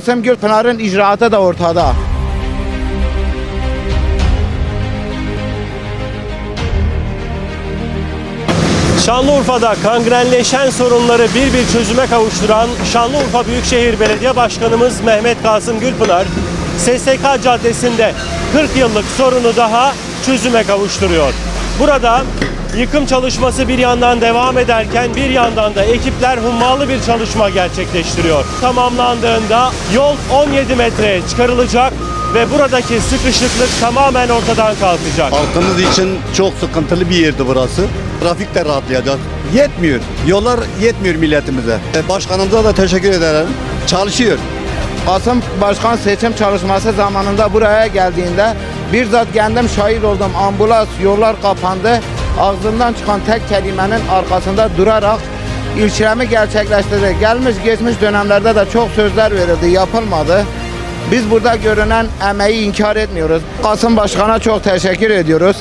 Kasım Gülpınar'ın icraatı da ortada. Şanlıurfa'da kangrenleşen sorunları bir bir çözüme kavuşturan Şanlıurfa Büyükşehir Belediye Başkanımız Mehmet Kasım Gülpınar, SSK Caddesi'nde 40 yıllık sorunu daha çözüme kavuşturuyor. Burada yıkım çalışması bir yandan devam ederken bir yandan da ekipler hummalı bir çalışma gerçekleştiriyor. Tamamlandığında yol 17 metreye çıkarılacak ve buradaki sıkışıklık tamamen ortadan kalkacak. Halkımız için çok sıkıntılı bir yerdi burası. Trafik de rahatlayacak. Yetmiyor. Yollar yetmiyor milletimize. E, Başkanımıza da teşekkür ederim. Çalışıyor. Kasım Başkan seçim çalışması zamanında buraya geldiğinde bir zat kendim şahit oldum. Ambulans yollar kapandı. Ağzından çıkan tek kelimenin arkasında durarak ilçemi gerçekleştirdi. Gelmiş geçmiş dönemlerde de çok sözler verildi, yapılmadı. Biz burada görünen emeği inkar etmiyoruz. Kasım Başkan'a çok teşekkür ediyoruz.